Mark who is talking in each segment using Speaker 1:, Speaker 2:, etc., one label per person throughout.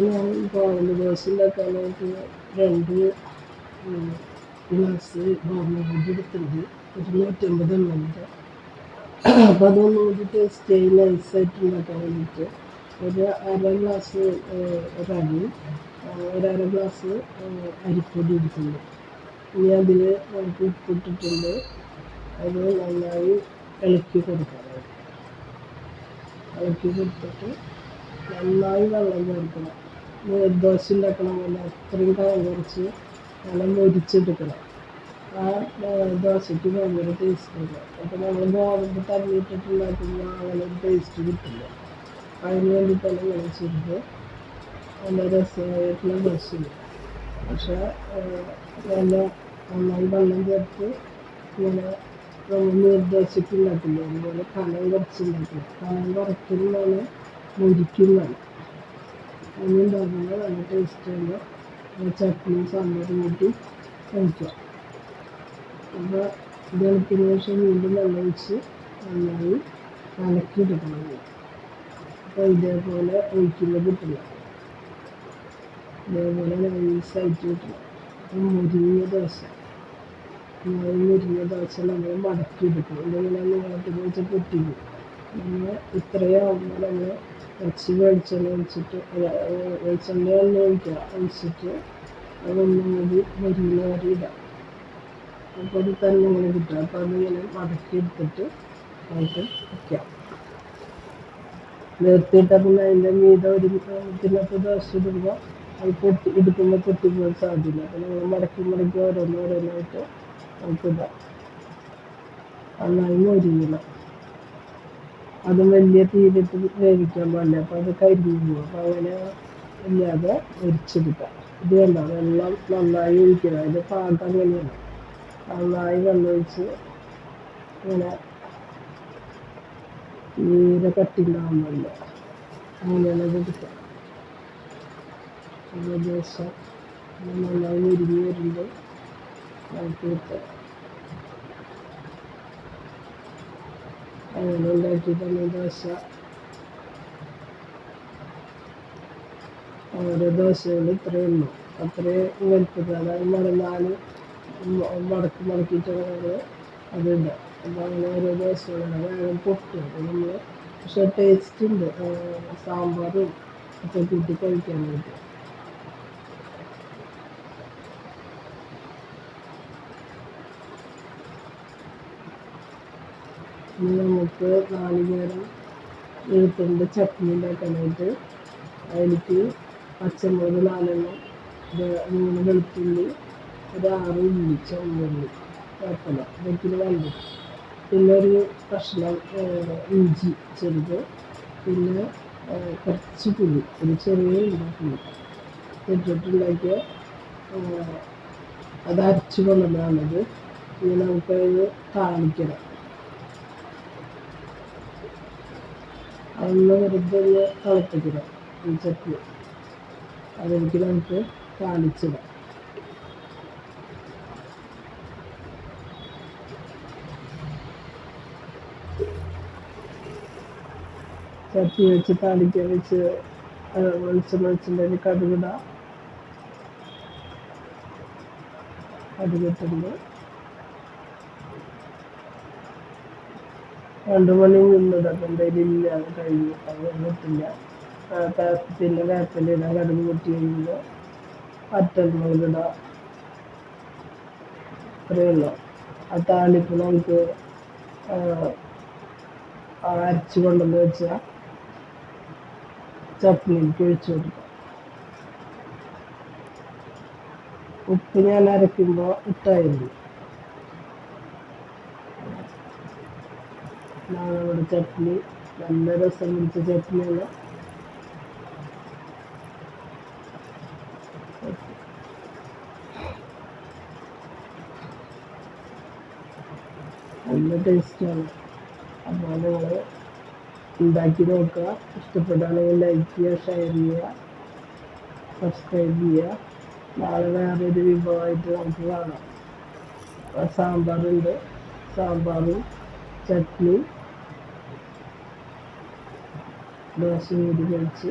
Speaker 1: ഞാൻ ഗവൺമെന്റ് ഉണ്ടാക്കാനായിട്ട് രണ്ട് ഗ്ലാസ് ഗവൺമെന്റ് എടുത്തിട്ടുണ്ട്. ഒരു നൂറ്റമ്പത് എം എല്ലിന്റെ അപ്പോൾ അതൊന്നും കൂടി ടേസ്റ്റ് നൈസായിട്ട് ഉണ്ടാക്കാൻ വേണ്ടിയിട്ട് ഒരു അര ഗ്ലാസ് റവി ഒരു അര ഗ്ലാസ് അരിപ്പൊടി എടുത്തിട്ടുണ്ട്. ഇനി അതിൽ നമുക്ക് ഉപ്പിട്ടിട്ടുണ്ട്. അത് നന്നായി ഇളക്കി കൊടുക്കണം. ഇളക്കി കൊടുത്തിട്ട് നന്നായി വെള്ളം ചേർക്കണം. ദോശ ഉണ്ടാക്കണ പോലെ അത്രയും കനം കുറച്ച് നല്ല മൊരിച്ചെടുക്കണം ആ ദോശയ്ക്ക് ഭയങ്കര ടേസ്റ്റ് ഉണ്ട്. അപ്പോൾ നമ്മൾ ഗോതമ്പ് തല്ലിയിട്ടിട്ടുണ്ടാക്കുമ്പോൾ അങ്ങനെ ടേസ്റ്റ് കിട്ടില്ല. അതിന് വേണ്ടിയിട്ടാണ് ഇങ്ങനെ നല്ല രസമായിട്ടുള്ള ദോശയില്ല പക്ഷേ നല്ല നന്നായി വെള്ളം ചേർത്ത് ഇങ്ങനെ നമ്മൾ നീർദോശയ്ക്ക് ഉണ്ടാക്കില്ലേ അതുപോലെ കനം കുറച്ചുണ്ടാക്കില്ല? കനം കുറയ്ക്കുന്നതാണ് മുരിക്കുന്നതാണ് അങ്ങനെ ഉണ്ടാക്കുമ്പോൾ നല്ല ടേസ്റ്റുണ്ട് ചട്നിയും സാമ്പാറും കൂട്ടി കഴിക്കുക. അപ്പോൾ വെളുപ്പിന് ശേഷം വീണ്ടും വെള്ളം ഒഴിച്ച് നന്നായി കലക്കിയെടുക്കണം. അപ്പോൾ ഇതേപോലെ ഒഴിക്കുമ്പോൾ കിട്ടില്ല. ഇതേപോലെ നൈസായിട്ട് കിട്ടില്ല. അപ്പം മുരിഞ്ഞ ദോശ. മുരിഞ്ഞ ദോശ നമ്മൾ മടക്കിയെടുക്കണം. എന്തെങ്കിലും നീളത്തിൽ വെച്ച് പൊട്ടിക്കും. നമ്മൾ ഇത്രയാവുമ്പോൾ നമ്മൾ കുറച്ച് വെളിച്ചെണ്ണ ഒഴിച്ചിട്ട് വെളിച്ചെണ്ണ എണ്ണ ഒഴിക്കുക. ഒഴിച്ചിട്ട് അതൊന്നും കൂടി മുരിഞ്ഞ വരെ ഇടാം അപ്പോൾ അത് തന്നെ ഇങ്ങനെ കിട്ടും. അപ്പോൾ അതിങ്ങനെ മടക്കി എടുത്തിട്ട് അതിൽ വയ്ക്കാം നിർത്തിയിട്ടാൽ പിന്നെ അതിന്റെ മീത ഒരു ഇതിനകത്ത് ദോശ ഇടുമ്പോൾ അത് പൊട്ടി എടുക്കുമ്പോൾ പൊട്ടിപ്പോകാൻ സാധ്യത അപ്പോൾ നമ്മൾ മടക്കി മടക്കി ഓരോന്ന് ഓരോന്നായിട്ട് നമുക്ക് നന്നായി മൊരിയണം. അതും വലിയ തീയിലിട്ട് വേവിക്കാൻ പാടില്ല. അപ്പോൾ അത് കരിഞ്ഞു. പോകും അപ്പോൾ അങ്ങനെ ഇല്ലാതെ ഒരിച്ചെടുക്കാം ഇത് കണ്ട? വെള്ളം നന്നായി ഒഴിക്കണം. അതിന്റെ പാകം അങ്ങനെയാണ്. നന്നായി വെള്ളം ഒഴിച്ച് ഇങ്ങനെ തീരെ കട്ടിണ്ടാവാൻ പാടില്ല. അങ്ങനെയാണ് അത് എടുക്കുക. ഏകദേശം നന്നായി മുരിഞ്ഞ് വരുമ്പോൾ നമുക്ക് കിട്ടുക അങ്ങനെ ഉണ്ടാക്കിയിട്ടാണ് ദോശ ഓരോ ദോശകൾ ഇത്രയേ ഉള്ളൂ. അത്രയും വലുപ്പത്തിൽ അതായത് മടങ്ങാൻ മടക്കി മടക്കിയിട്ടാണ് നമ്മൾ അതിടുക അപ്പോൾ അങ്ങനെ ഓരോ ദോശകളുണ്ട് വേഗം പൊട്ടും നമ്മൾ പക്ഷേ ടേസ്റ്റ് ഉണ്ട്. സാമ്പാറും ഒക്കെ കൂട്ടി കഴിക്കാൻ വേണ്ടി. ഇനി നമുക്ക് നേരം വെളുത്തുണ്ട് ചട്നി ഉണ്ടാക്കാനായിട്ട്. അതിലേക്ക് പച്ചമുളക് നാലെണ്ണം മൂന്ന് വെളുത്തുള്ളി ഒരു ആറ് ഉള്ളി ചുമന്നുള്ളി കുഴപ്പമില്ല. ഇതൊക്കെ വേണ്ട പിന്നെ ഒരു കഷ്ണം ഇഞ്ചി ചെറുത്. പിന്നെ കുറച്ച് പുളി. ഒരു ചെറിയ ഉണ്ടാക്കുന്നു ഇട്ടിട്ടുണ്ടാക്കിയ അത് അരച്ച് കൊണ്ടുവന്നാണത് ഇനി നമുക്കത് താളിക്കണം. അതൊന്ന് വെറുതെ ഒന്ന് തിളപ്പിക്കണം. ചട്നി അതെനിക്ക് നമുക്ക് താളിച്ചിടാം. ചട്ടി വെച്ച് താളിക്കാൻ വെച്ച് വെളിച്ചെണ്ണ വെച്ചിട്ടുണ്ടെങ്കിൽ കടുകിടാം കടുകിട്ടുണ്ട് രണ്ട് മണി നിന്നത്. അപ്പം എന്തായാലും ഇല്ല കഴിഞ്ഞു അത് വന്നിട്ടില്ല. പിന്നെ വേപ്പിലിടാം കടുക് പൊട്ടി കഴിയുമ്പോൾ പറ്റൽമുളകിടാം അത്രയേ ഉള്ളൂ. ആ താളിപ്പ് നമുക്ക് അരച്ച് കൊണ്ടുവന്ന് വെച്ചാൽ ചട്നിക്ക് ഒഴിച്ചു കൊടുക്കാം. ഉപ്പ് ഞാൻ അരയ്ക്കുമ്പോൾ ഇട്ടായിരുന്നു. നമ്മുടെ ചട്നി നല്ല രസം പിടിച്ച ചട്നിയാണ് നല്ല ടേസ്റ്റാണ് അപ്പോൾ നിങ്ങൾ ഉണ്ടാക്കി നോക്കുക. ഇഷ്ടപ്പെട്ടാണെങ്കിൽ ലൈക്ക് ചെയ്യുക ഷെയർ ചെയ്യുക സബ്സ്ക്രൈബ് ചെയ്യുക. നാളെ വേറൊരു വിഭവമായിട്ട് നമുക്ക് കാണാം. സാമ്പാറുണ്ട്. സാമ്പാറും ചട്നി ദോശ കൂടി കഴിച്ച്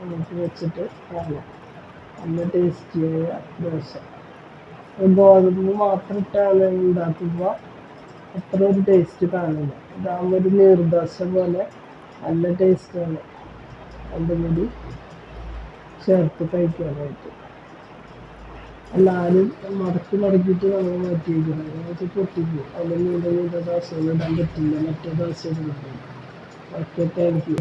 Speaker 1: നമുക്ക് വെച്ചിട്ട് കാണാം നല്ല ടേസ്റ്റിയായ ദോശ. ഗോതമ്പ് മാത്രം ഇട്ടാണ് ഉണ്ടാക്കുമ്പോൾ അത്ര ഒരു ടേസ്റ്റ് കാണില്ല ഇതാകുമ്പോൾ ഒരു നീർദോശ പോലെ നല്ല ടേസ്റ്റാണ് അതിന്റെ കൂടി ചേർത്ത് കഴിക്കാനായിട്ട്. എല്ലാവരും മടക്കി മടക്കിയിട്ട് നമ്മൾ മാറ്റി വയ്ക്കണം എന്നുവെച്ചാൽ പൊട്ടിപ്പോവും അതിൽ നീണ്ട നീണ്ട ദോശകൾ ഇടാൻ പറ്റില്ല. മറ്റേ ദോശ ഇടുന്നത് ഓക്കെ താങ്ക് യു